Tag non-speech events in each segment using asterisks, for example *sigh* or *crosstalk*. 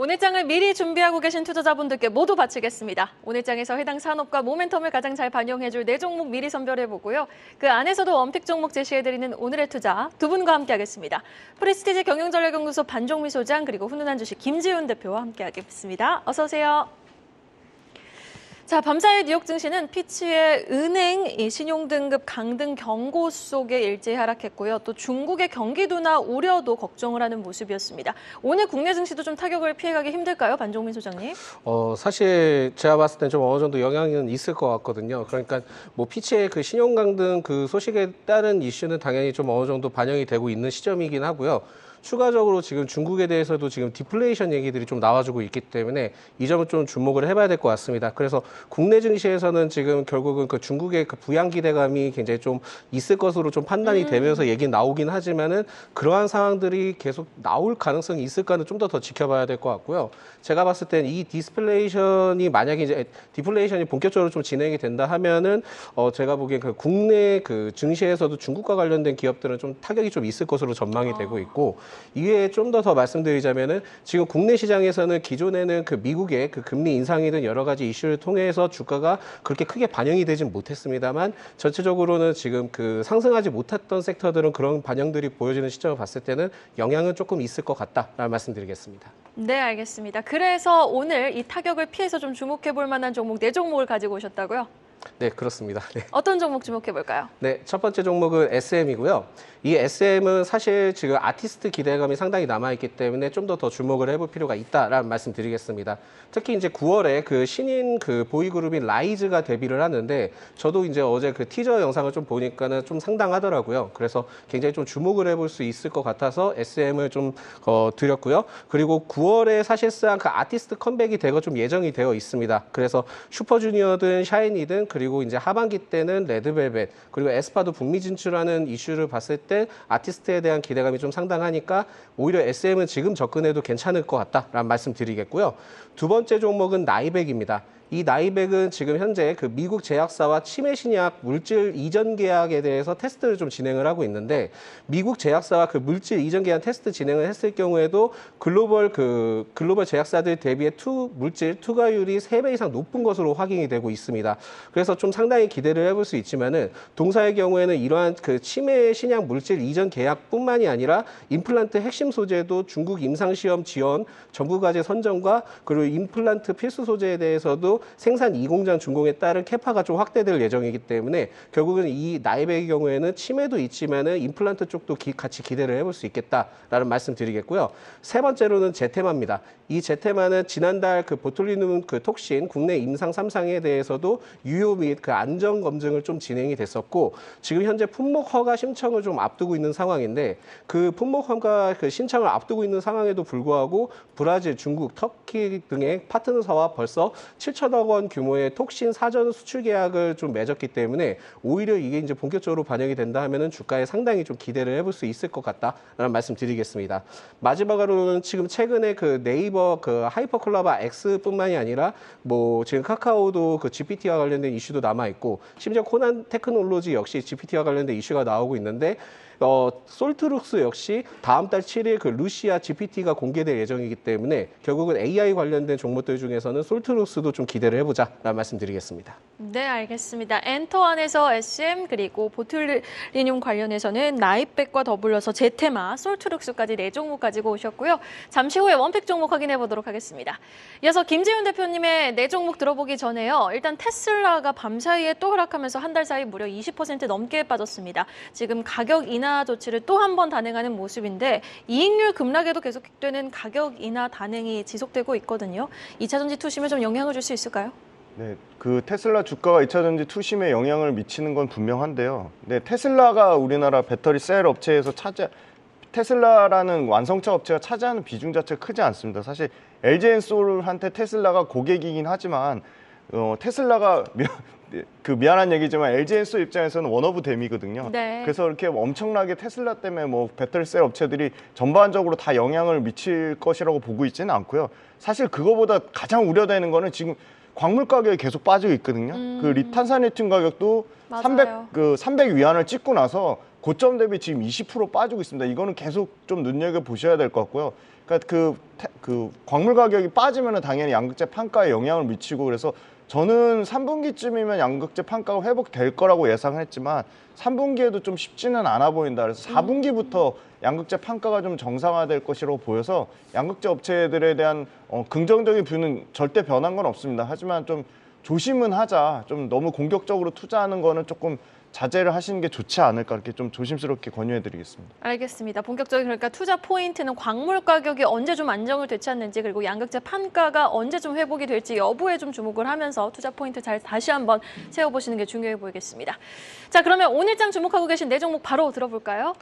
오늘 장을 미리 준비하고 계신 투자자분들께 모두 바치겠습니다. 오늘 장에서 해당 산업과 모멘텀을 가장 잘 반영해줄 네 종목 미리 선별해보고요. 그 안에서도 원픽 종목 제시해드리는 오늘의 투자 두 분과 함께하겠습니다. 프레스티지 경영전략연구소 반종미 소장 그리고 훈훈한 주식 김지훈 대표와 함께하겠습니다. 어서 오세요. 자, 밤사이 뉴욕 증시는 피치의 은행 이 신용 등급 강등 경고 속에 일제히 하락했고요. 또 중국의 경기 둔화 우려도 걱정을 하는 모습이었습니다. 오늘 국내 증시도 좀 타격을 피해가기 힘들까요, 반종민 소장님? 어, 사실 제가 봤을 땐좀 어느 정도 영향은 있을 것 같거든요. 그러니까 뭐 피치의 그 신용 강등 그 소식에 따른 이슈는 당연히 좀 어느 정도 반영이 되고 있는 시점이긴 하고요. 추가적으로 지금 중국에 대해서도 지금 디플레이션 얘기들이 좀 나와주고 있기 때문에 이 점은 좀 주목을 해봐야 될 것 같습니다. 그래서 국내 증시에서는 지금 결국은 그 중국의 그 부양 기대감이 굉장히 좀 있을 것으로 좀 판단이 되면서 얘기 나오긴 하지만은 그러한 상황들이 계속 나올 가능성이 있을까는 좀 더더 지켜봐야 될 것 같고요. 제가 봤을 땐 이 디스플레이션이 만약에 이제 디플레이션이 본격적으로 좀 진행이 된다 하면은 어 제가 보기엔 그 국내 그 증시에서도 중국과 관련된 기업들은 좀 타격이 좀 있을 것으로 전망이 되고 있고 이외에 좀더 더 말씀드리자면은 지금 국내 시장에서는 기존에는 그 미국의 그 금리 인상이든 여러 가지 이슈를 통해서 주가가 그렇게 크게 반영이 되진 못했습니다만 전체적으로는 지금 그 상승하지 못했던 섹터들은 그런 반영들이 보여지는 시점을 봤을 때는 영향은 조금 있을 것 같다라는 말씀드리겠습니다. 네, 알겠습니다. 그래서 오늘 이 타격을 피해서 좀 주목해 볼 만한 종목 네 종목을 가지고 오셨다고요? 네, 그렇습니다. 네. 어떤 종목 주목해 볼까요? 네, 첫 번째 종목은 SM이고요. 이 SM은 사실 지금 아티스트 기대감이 상당히 남아있기 때문에 좀더더 주목을 해볼 필요가 있다라는 말씀 드리겠습니다. 특히 이제 9월에 그 신인 그 보이그룹인 라이즈가 데뷔를 하는데 저도 이제 어제 그 티저 영상을 좀 보니까는 좀 상당하더라고요. 그래서 굉장히 좀 주목을 해볼 수 있을 것 같아서 SM을 좀 어, 드렸고요. 그리고 9월에 사실상 그 아티스트 컴백이 되고 좀 예정이 되어 있습니다. 그래서 슈퍼주니어든 샤이니든 그 리고 이제 하반기 때는 레드벨벳 그리고 에스파도 북미 진출하는 이슈를 봤을 때 아티스트에 대한 기대감이 좀 상당하니까 오히려 SM은 지금 접근해도 괜찮을 것 같다라는 말씀 드리겠고요. 두 번째 종목은 나이백입니다. 이 나이백은 지금 현재 그 미국 제약사와 치매 신약 물질 이전 계약에 대해서 테스트를 좀 진행을 하고 있는데 미국 제약사와 그 물질 이전 계약 테스트 진행을 했을 경우에도 글로벌 그 글로벌 제약사들 대비해 투 물질 투과율이 세 배 이상 높은 것으로 확인이 되고 있습니다. 그래서 좀 상당히 기대를 해볼 수 있지만은 동사의 경우에는 이러한 그 치매 신약 물질 이전 계약뿐만이 아니라 임플란트 핵심 소재도 중국 임상 시험 지원 정부 과제 선정과 그리고 임플란트 필수 소재에 대해서도 생산 이공장 준공에 따른 캐파가 좀 확대될 예정이기 때문에 결국은 이 나이백의 경우에는 치매도 있지만은 임플란트 쪽도 기- 같이 기대를 해볼 수 있겠다라는 말씀 드리겠고요. 세 번째로는 제테마입니다. 이 제테마는 지난달 그 보툴리눔 그 톡신 국내 임상 3상에 대해서도 유효 및 그 안전 검증을 좀 진행이 됐었고 지금 현재 품목 허가 신청을 좀 앞두고 있는 상황인데 그 품목 허가 그 신청을 앞두고 있는 상황에도 불구하고 브라질, 중국, 터키 등의 파트너사와 벌써 7천 억 원 규모의 톡신 사전 수출 계약을 좀 맺었기 때문에 오히려 이게 이제 본격적으로 반영이 된다 하면은 주가에 상당히 좀 기대를 해볼 수 있을 것 같다라는 말씀 드리겠습니다. 마지막으로는 지금 최근에 그 네이버 그 하이퍼클러바 X뿐만이 아니라 뭐 지금 카카오도 그 GPT와 관련된 이슈도 남아 있고 심지어 코난 테크놀로지 역시 GPT와 관련된 이슈가 나오고 있는데 어, 솔트룩스 역시 다음 달 7일 그 루시아 GPT가 공개될 예정이기 때문에 결국은 AI 관련된 종목들 중에서는 솔트룩스도 좀 기대를 해보자라는 말씀드리겠습니다. 네, 알겠습니다. 엔터 안에서 SM 그리고 보툴리늄 관련해서는 나이백과 더불어서 제테마, 솔트룩스까지 네 종목 가지고 오셨고요. 잠시 후에 원픽 종목 확인해 보도록 하겠습니다. 이어서 김재훈 대표님의 네 종목 들어보기 전에요. 일단 테슬라가 밤 사이에 또 하락하면서 한 달 사이 무려 20% 넘게 빠졌습니다. 지금 가격 인하 조치를 또 한 번 단행하는 모습인데 이익률 급락에도 계속되는 가격 인하 단행이 지속되고 있거든요. 2차 전지 투심에 좀 영향을 줄 수 있을까요? 네, 그 테슬라 주가가 2차 전지 투심에 영향을 미치는 건 분명한데요. 네, 테슬라가 우리나라 배터리 셀 업체에서 차지 테슬라라는 완성차 업체가 차지하는 비중 자체가 크지 않습니다. 사실 LG엔솔한테 테슬라가 고객이긴 하지만 어, 테슬라가 미, *laughs* 그 미안한 얘기지만 LG엔솔 입장에서는 원오브 댐이거든요. 네. 그래서 이렇게 엄청나게 테슬라 때문에 뭐 배터리 셀 업체들이 전반적으로 다 영향을 미칠 것이라고 보고 있지는 않고요. 사실 그거보다 가장 우려되는 거는 지금 광물 가격이 계속 빠지고 있거든요. 음. 그 리탄산리튬 가격도 맞아요. 300, 그 300 위안을 찍고 나서 고점 대비 지금 20% 빠지고 있습니다. 이거는 계속 좀 눈여겨 보셔야 될 것 같고요. 그러니까 그, 태- 그 광물 가격이 빠지면 은 당연히 양극재 판가에 영향을 미치고 그래서 저는 3분기쯤이면 양극재 판가가 회복될 거라고 예상을 했지만 3분기에도 좀 쉽지는 않아 보인다. 그래서 4분기부터 양극재 판가가 좀 정상화될 것이라고 보여서 양극재 업체들에 대한 어, 긍정적인 뷰는 절대 변한 건 없습니다. 하지만 좀 조심은 하자. 좀 너무 공격적으로 투자하는 거는 조금 자제를 하시는 게 좋지 않을까 이렇게 좀 조심스럽게 권유해드리겠습니다. 알겠습니다. 본격적인 그러니까 투자 포인트는 광물 가격이 언제 좀 안정을 되찾는지 그리고 양극재 판가가 언제 좀 회복이 될지 여부에 좀 주목을 하면서 투자 포인트 잘 다시 한번 세워보시는 게 중요해 보이겠습니다. 자 그러면 오늘장 주목하고 계신 네 종목 바로 들어볼까요?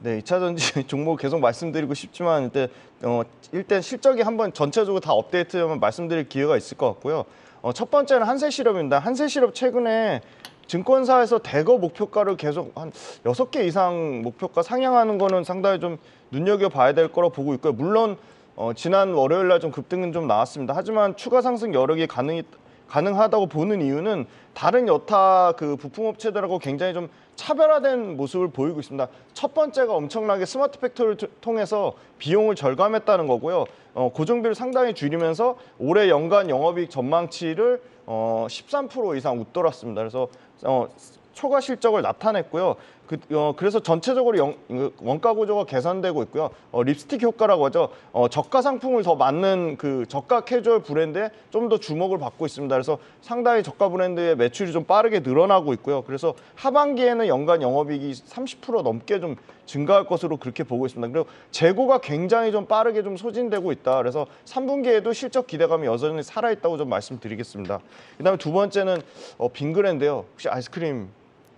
네, 2차 전지 *laughs* 종목 계속 말씀드리고 싶지만 일단 어, 일단 실적이 한번 전체적으로 다 업데이트하면 말씀드릴 기회가 있을 것 같고요. 어, 첫 번째는 한세실업입니다. 한세실업 최근에 증권사에서 대거 목표가를 계속 한 여섯 개 이상 목표가 상향하는 거는 상당히 좀 눈여겨 봐야 될 거라 보고 있고요. 물론 어, 지난 월요일 날 좀 급등은 좀 나왔습니다. 하지만 추가 상승 여력이 가능이 가능하다고 보는 이유는 다른 여타 그 부품업체들하고 굉장히 좀 차별화된 모습을 보이고 있습니다. 첫 번째가 엄청나게 스마트 팩토리를 투- 통해서 비용을 절감했다는 거고요. 어, 고정비를 상당히 줄이면서 올해 연간 영업이익 전망치를 어, 13% 이상 웃돌았습니다. 그래서 어, 초과 실적을 나타냈고요. 그, 어, 그래서 전체적으로 영- 그 원가 구조가 개선되고 있고요. 어, 립스틱 효과라고 하죠. 어, 저가 상품을 더 맞는 그 저가 캐주얼 브랜드에 좀 더 주목을 받고 있습니다. 그래서 상당히 저가 브랜드의 매출이 좀 빠르게 늘어나고 있고요. 그래서 하반기에는 연간 영업이익이 30% 넘게 좀 증가할 것으로 그렇게 보고 있습니다. 그리고 재고가 굉장히 좀 빠르게 좀 소진되고 있다. 그래서 3분기에도 실적 기대감이 여전히 살아있다고 좀 말씀드리겠습니다. 그다음에 두 번째는 어, 빙그레인데요. 혹시 아이스크림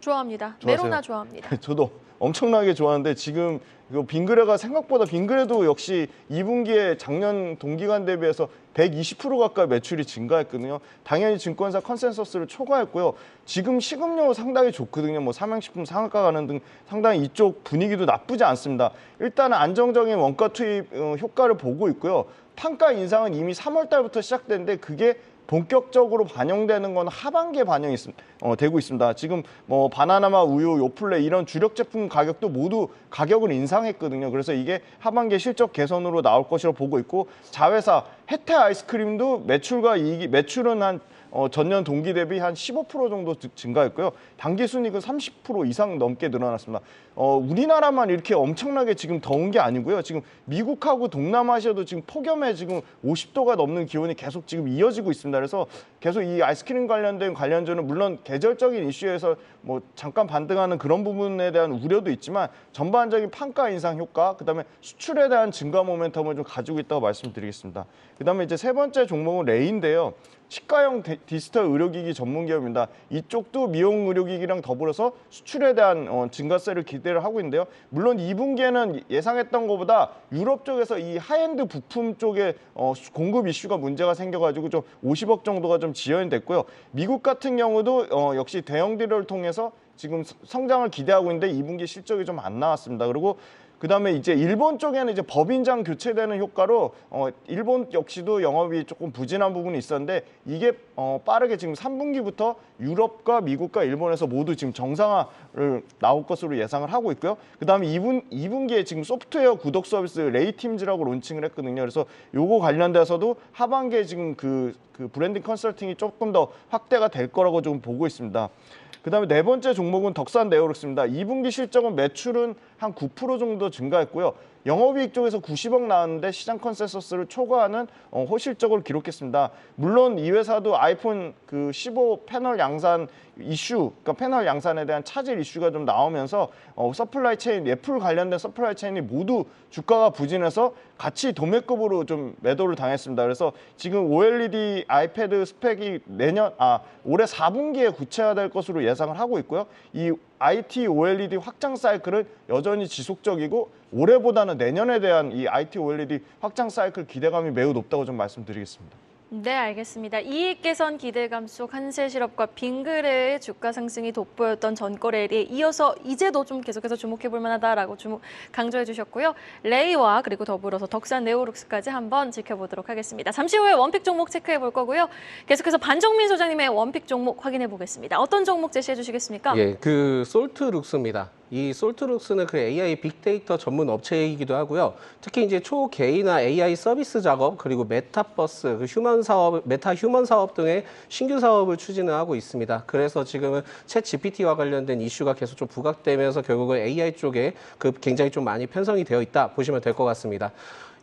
좋아합니다. 좋아하세요? 메로나 좋아합니다. *laughs* 저도 엄청나게 좋아하는데 지금 이거 빙그레가 생각보다 빙그레도 역시 2분기에 작년 동기간 대비해서 120% 가까이 매출이 증가했거든요. 당연히 증권사 컨센서스를 초과했고요. 지금 식음료 상당히 좋거든요. 뭐 삼양식품 상한가 가는 등 상당히 이쪽 분위기도 나쁘지 않습니다. 일단은 안정적인 원가 투입 어, 효과를 보고 있고요. 판가 인상은 이미 3월 달부터 시작됐는데 그게 본격적으로 반영되는 건 하반기에 반영이 있, 어, 되고 있습니다. 지금 뭐 바나나맛 우유, 요플레 이런 주력 제품 가격도 모두 가격을 인상했거든요. 그래서 이게 하반기 실적 개선으로 나올 것이라 보고 있고 자회사 혜태 아이스크림도 매출과 이익이 매출은 한 어, 전년 동기 대비 한 15% 정도 드- 증가했고요. 당기 순이익은 30% 이상 넘게 늘어났습니다. 어, 우리나라만 이렇게 엄청나게 지금 더운 게 아니고요. 지금 미국하고 동남아시아도 지금 폭염에 지금 50도가 넘는 기온이 계속 지금 이어지고 있습니다. 그래서 계속 이 아이스크림 관련된 관련주는 물론 계절적인 이슈에서 뭐 잠깐 반등하는 그런 부분에 대한 우려도 있지만 전반적인 판가 인상 효과, 그다음에 수출에 대한 증가 모멘텀을 좀 가지고 있다고 말씀드리겠습니다. 그다음에 이제 세 번째 종목은 레인데요. 치과형 데- 디지털 의료기기 전문 기업입니다. 이쪽도 미용 의료기기랑 더불어서 수출에 대한 어, 증가세를 기대를 하고 있는데요. 물론 2분기에는 예상했던 것보다 유럽 쪽에서 이 하이엔드 부품 쪽에 어, 수- 공급 이슈가 문제가 생겨가지고 좀 50억 정도가 좀 지연이 됐고요. 미국 같은 경우도 어, 역시 대형 딜러를 통해서 지금 서- 성장을 기대하고 있는데 2분기 실적이 좀 안 나왔습니다. 그리고 그다음에 이제 일본 쪽에는 이제 법인장 교체되는 효과로 어 일본 역시도 영업이 조금 부진한 부분이 있었는데 이게 어 빠르게 지금 3분기부터 유럽과 미국과 일본에서 모두 지금 정상화를 나올 것으로 예상을 하고 있고요. 그다음에 2분 2분기에 지금 소프트웨어 구독 서비스 레이팀즈라고 론칭을 했거든요. 그래서 요거 관련돼서도 하반기에 지금 그, 그 브랜딩 컨설팅이 조금 더 확대가 될 거라고 좀 보고 있습니다. 그 다음에 네 번째 종목은 덕산 네오룩스입니다. 2분기 실적은 매출은 한 9% 정도 증가했고요. 영업이익 쪽에서 90억 나왔는데 시장 컨센서스를 초과하는 어, 호실적을 기록했습니다. 물론 이 회사도 아이폰 그 15 패널 양산 이슈, 그러니까 패널 양산에 대한 차질 이슈가 좀 나오면서 어, 서플라이 체인, 애플 관련된 서플라이 체인이 모두 주가가 부진해서 같이 도매급으로 좀 매도를 당했습니다. 그래서 지금 OLED 아이패드 스펙이 내년 아 올해 4분기에 구체화될 것으로 예상을 하고 있고요. 이 IT OLED 확장 사이클은 여전히 지속적이고 올해보다는 내년에 대한 이 IT OLED 확장 사이클 기대감이 매우 높다고 좀 말씀드리겠습니다. 네, 알겠습니다. 이익 개선 기대 감 속 한세 실업과 빙그레의 주가 상승이 돋보였던 전거래일에 이어서 이제도 좀 계속해서 주목해 볼 만하다라고 주목 강조해 주셨고요. 레이와 그리고 더불어서 덕산 네오룩스까지 한번 지켜보도록 하겠습니다. 잠시 후에 원픽 종목 체크해 볼 거고요. 계속해서 반정민 소장님의 원픽 종목 확인해 보겠습니다. 어떤 종목 제시해 주시겠습니까? 예, 그 솔트 룩스입니다. 이 솔트룩스는 그 AI 빅데이터 전문 업체이기도 하고요. 특히 이제 초개인화 AI 서비스 작업 그리고 메타버스, 그 휴먼 사업, 메타 휴먼 사업 등의 신규 사업을 추진을 하고 있습니다. 그래서 지금은 챗 GPT와 관련된 이슈가 계속 좀 부각되면서 결국은 AI 쪽에 그 굉장히 좀 많이 편성이 되어 있다 보시면 될 것 같습니다.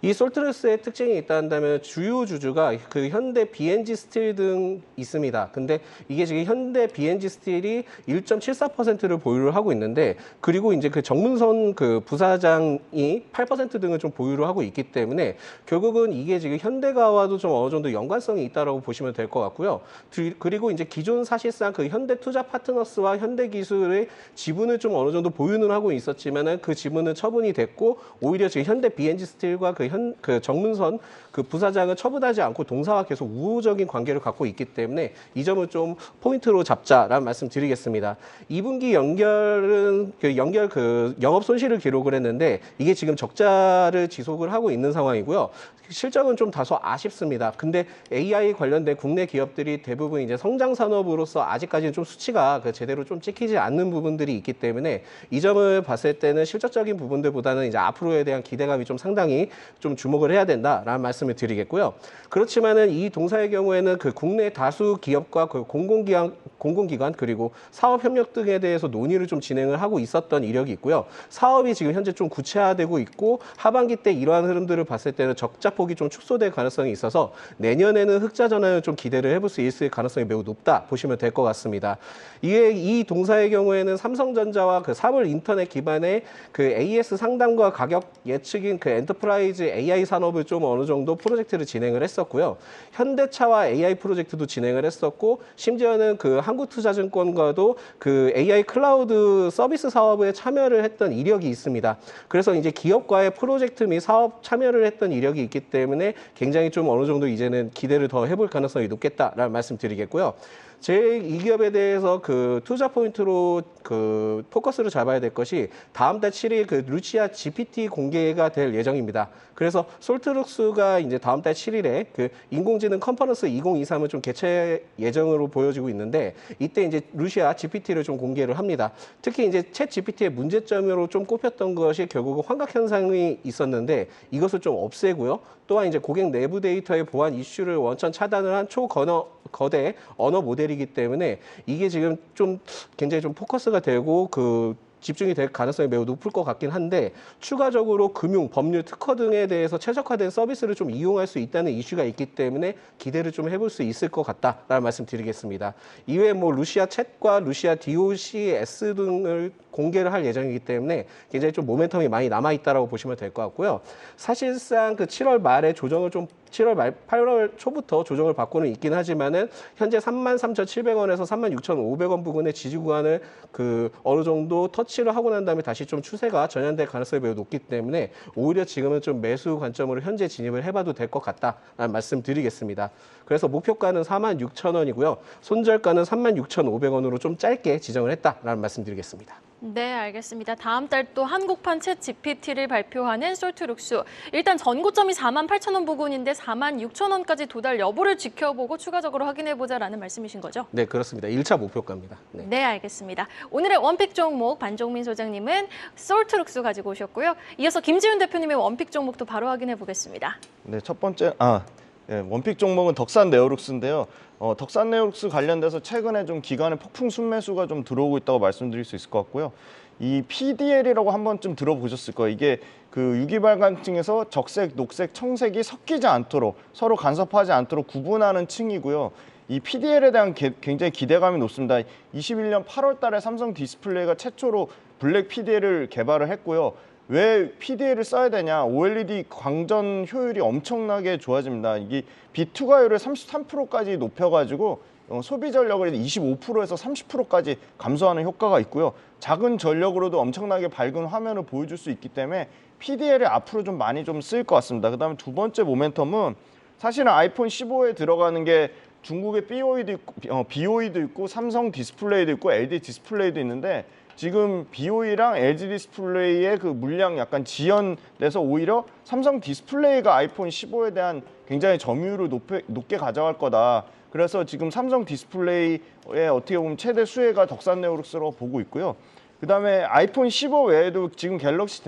이 솔트렉스의 특징이 있다 한다면 주요 주주가 그 현대 BNG 스틸 등 있습니다. 근데 이게 지금 현대 BNG 스틸이 1.74%를 보유를 하고 있는데 그리고 이제 그 정문선 그 부사장이 8% 등을 좀 보유를 하고 있기 때문에 결국은 이게 지금 현대가와도 좀 어느 정도 연관성이 있다라고 보시면 될 것 같고요. 드- 그리고 이제 기존 사실상 그 현대 투자 파트너스와 현대 기술의 지분을 좀 어느 정도 보유는 하고 있었지만은 그 지분은 처분이 됐고 오히려 지금 현대 BNG 스틸과 그현 그 정문선 그 부사장을 처분하지 않고 동사와 계속 우호적인 관계를 갖고 있기 때문에 이 점을 좀 포인트로 잡자라는 말씀 드리겠습니다. 2분기 연결은 그 연결 그 영업 손실을 기록을 했는데 이게 지금 적자를 지속을 하고 있는 상황이고요. 실적은 좀 다소 아쉽습니다. 근데 AI 관련된 국내 기업들이 대부분 이제 성장 산업으로서 아직까지는 좀 수치가 그 제대로 좀 찍히지 않는 부분들이 있기 때문에 이 점을 봤을 때는 실적적인 부분들보다는 이제 앞으로에 대한 기대감이 좀 상당히 좀 주목을 해야 된다라는 말씀을 드리겠고요. 그렇지만은 이 동사의 경우에는 그 국내 다수 기업과 그 공공기관 공공기관 그리고 사업 협력 등에 대해서 논의를 좀 진행을 하고 있었던 이력이 있고요. 사업이 지금 현재 좀 구체화되고 있고 하반기 때 이러한 흐름들을 봤을 때는 적자 폭이 좀 축소될 가능성이 있어서 내년에는 흑자 전환을 좀 기대를 해볼 수 있을 가능성이 매우 높다 보시면 될 것 같습니다. 이에 이 동사의 경우에는 삼성전자와 그 사물 인터넷 기반의 그 AS 상담과 가격 예측인 그 엔터프라이즈 AI 산업을 좀 어느 정도 프로젝트를 진행을 했었고요. 현대차와 AI 프로젝트도 진행을 했었고 심지어는 그 한국투자증권과도 그 AI 클라우드 서비스 사업에 참여를 했던 이력이 있습니다. 그래서 이제 기업과의 프로젝트 및 사업 참여를 했던 이력이 있기 때문에 굉장히 좀 어느 정도 이제는 기대를 더 해볼 가능성이 높겠다라는 말씀 드리겠고요. 제 이 기업에 대해서 그 투자 포인트로 그 포커스를 잡아야 될 것이 다음 달 7일 그 루치아 GPT 공개가 될 예정입니다. 그래서 솔트룩스가 이제 다음 달 7일에 그 인공지능 컨퍼런스 2023을 좀 개최 예정으로 보여지고 있는데 이때 이제 루시아 GPT를 좀 공개를 합니다. 특히 이제 챗 GPT의 문제점으로 좀 꼽혔던 것이 결국은 환각 현상이 있었는데 이것을 좀 없애고요. 또한 이제 고객 내부 데이터의 보안 이슈를 원천 차단을 한 초거너 거대 언어 모델이기 때문에 이게 지금 좀 굉장히 좀 포커스가 되고 그 집중이 될 가능성이 매우 높을 것 같긴 한데 추가적으로 금융, 법률, 특허 등에 대해서 최적화된 서비스를 좀 이용할 수 있다는 이슈가 있기 때문에 기대를 좀 해볼 수 있을 것 같다라는 말씀 드리겠습니다. 이외에 뭐 루시아 챗과 루시아 DOCS 등을 공개를 할 예정이기 때문에 굉장히 좀 모멘텀이 많이 남아 있다라고 보시면 될 것 같고요. 사실상 그 7월 말에 조정을 좀 7월 말 8월 초부터 조정을 받고는 있긴 하지만은 현재 33,700원에서 36,500원 부근의 지지 구간을 그 어느 정도 터치를 하고 난 다음에 다시 좀 추세가 전환될 가능성이 매우 높기 때문에 오히려 지금은 좀 매수 관점으로 현재 진입을 해봐도 될 것 같다라는 말씀 드리겠습니다. 그래서 목표가는 46,000원이고요. 손절가는 36,500원으로 좀 짧게 지정을 했다라는 말씀 드리겠습니다. 네, 알겠습니다. 다음 달 또 한국판 챗 GPT를 발표하는 솔트룩스. 일단 전고점이 4만 8천 원 부근인데 4만 6천 원까지 도달 여부를 지켜보고 추가적으로 확인해 보자라는 말씀이신 거죠? 네, 그렇습니다. 1차 목표가입니다. 네. 네, 알겠습니다. 오늘의 원픽 종목 반종민 소장님은 솔트룩스 가지고 오셨고요. 이어서 김지훈 대표님의 원픽 종목도 바로 확인해 보겠습니다. 네, 첫 번째 아 예, 원픽 종목은 덕산 네오룩스인데요. 어, 덕산 네오룩스 관련돼서 최근에 좀 기관의 폭풍 순매수가 좀 들어오고 있다고 말씀드릴 수 있을 것 같고요. 이 PDL이라고 한 번쯤 들어보셨을 거예요. 이게 그 유기발광층에서 적색, 녹색, 청색이 섞이지 않도록 서로 간섭하지 않도록 구분하는 층이고요. 이 PDL에 대한 게- 굉장히 기대감이 높습니다. 21년 8월 달에 삼성 디스플레이가 최초로 블랙 PDL을 개발을 했고요. 왜 PDL을 써야 되냐? OLED 광전 효율이 엄청나게 좋아집니다. 이게 비투과율을 33%까지 높여가지고 어, 소비 전력을 25%에서 30%까지 감소하는 효과가 있고요. 작은 전력으로도 엄청나게 밝은 화면을 보여줄 수 있기 때문에 PDL을 앞으로 좀 많이 좀 쓰일 것 같습니다. 그 다음에 두 번째 모멘텀은 사실은 아이폰 15에 들어가는 게 중국의 BOE도 있고, 어, BOE도 있고 삼성 디스플레이도 있고 LG 디스플레이도 있는데 지금 BOE랑 LG 디스플레이의 그 물량 약간 지연돼서 오히려 삼성 디스플레이가 아이폰 15에 대한 굉장히 점유율을 높게, 높게 가져갈 거다. 그래서 지금 삼성 디스플레이의 어떻게 보면 최대 수혜가 덕산 네오룩스로 보고 있고요. 그 다음에 아이폰 15 외에도 지금 갤럭시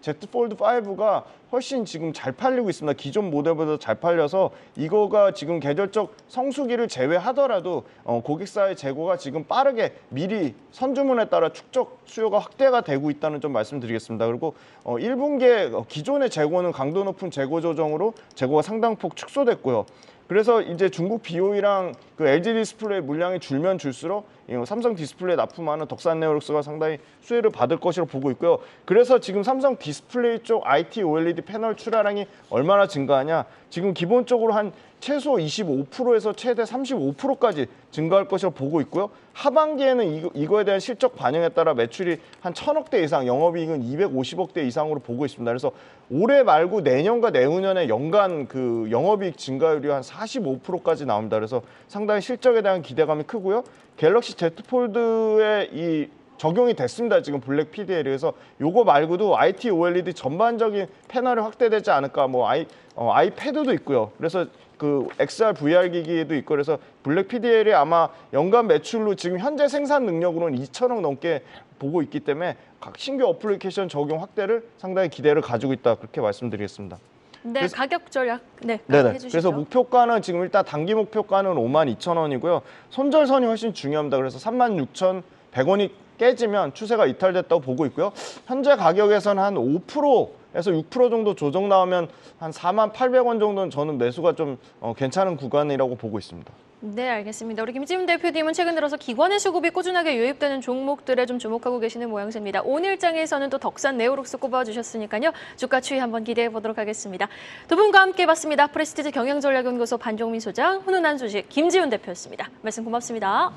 Z, 폴드 5가 훨씬 지금 잘 팔리고 있습니다. 기존 모델보다 잘 팔려서 이거가 지금 계절적 성수기를 제외하더라도 어, 고객사의 재고가 지금 빠르게 미리 선주문에 따라 축적 수요가 확대가 되고 있다는 점 말씀드리겠습니다. 그리고 어, 1분기에 기존의 재고는 강도 높은 재고 조정으로 재고가 상당폭 축소됐고요. 그래서 이제 중국 BOE랑 그 LG 디스플레이 물량이 줄면 줄수록 이 삼성 디스플레이 납품하는 덕산 네오룩스가 상당히 수혜를 받을 것으로 보고 있고요. 그래서 지금 삼성 디스플레이 쪽 IT OLED 패널 출하량이 얼마나 증가하냐? 지금 기본적으로 한 최소 25%에서 최대 35%까지 증가할 것으로 보고 있고요. 하반기에는 이거, 이거에 대한 실적 반영에 따라 매출이 한 천억 대 이상, 영업이익은 250억 대 이상으로 보고 있습니다. 그래서 올해 말고 내년과 내후년에 연간 그 영업이익 증가율이 한 45%까지 나옵니다. 그래서 상당히 실적에 대한 기대감이 크고요. 갤럭시 폴드의 이 적용이 됐습니다. 지금 블랙 PDL이 그래서 요거 말고도 IT OLED 전반적인 패널이 확대되지 않을까 뭐 아이 어, 아이패드도 있고요. 그래서 그 XR VR 기기도 있고 그래서 블랙 PDL이 아마 연간 매출로 지금 현재 생산 능력으로는 2천억 넘게 보고 있기 때문에 각 신규 어플리케이션 적용 확대를 상당히 기대를 가지고 있다 그렇게 말씀드리겠습니다. 네, 그래서- 가격 전략 네, 네네. 해주시죠. 그래서 목표가는 지금 일단 단기 목표가는 5만 2천 원이고요. 손절선이 훨씬 중요합니다. 그래서 3만 6천 100원이 깨지면 추세가 이탈됐다고 보고 있고요. 현재 가격에서는 한 5%에서 6% 정도 조정 나오면 한 4만 800원 정도는 저는 매수가 좀 어, 괜찮은 구간이라고 보고 있습니다. 네, 알겠습니다. 우리 김지훈 대표님은 최근 들어서 기관의 수급이 꾸준하게 유입되는 종목들에 좀 주목하고 계시는 모양새입니다. 오늘 장에서는 또 덕산 네오록스 꼽아주셨으니까요. 주가 추이 한번 기대해 보도록 하겠습니다. 두 분과 함께 봤습니다. 프레스티지 경영전략연구소 반종민 소장, 훈훈한 소식 김지훈 대표였습니다. 말씀 고맙습니다.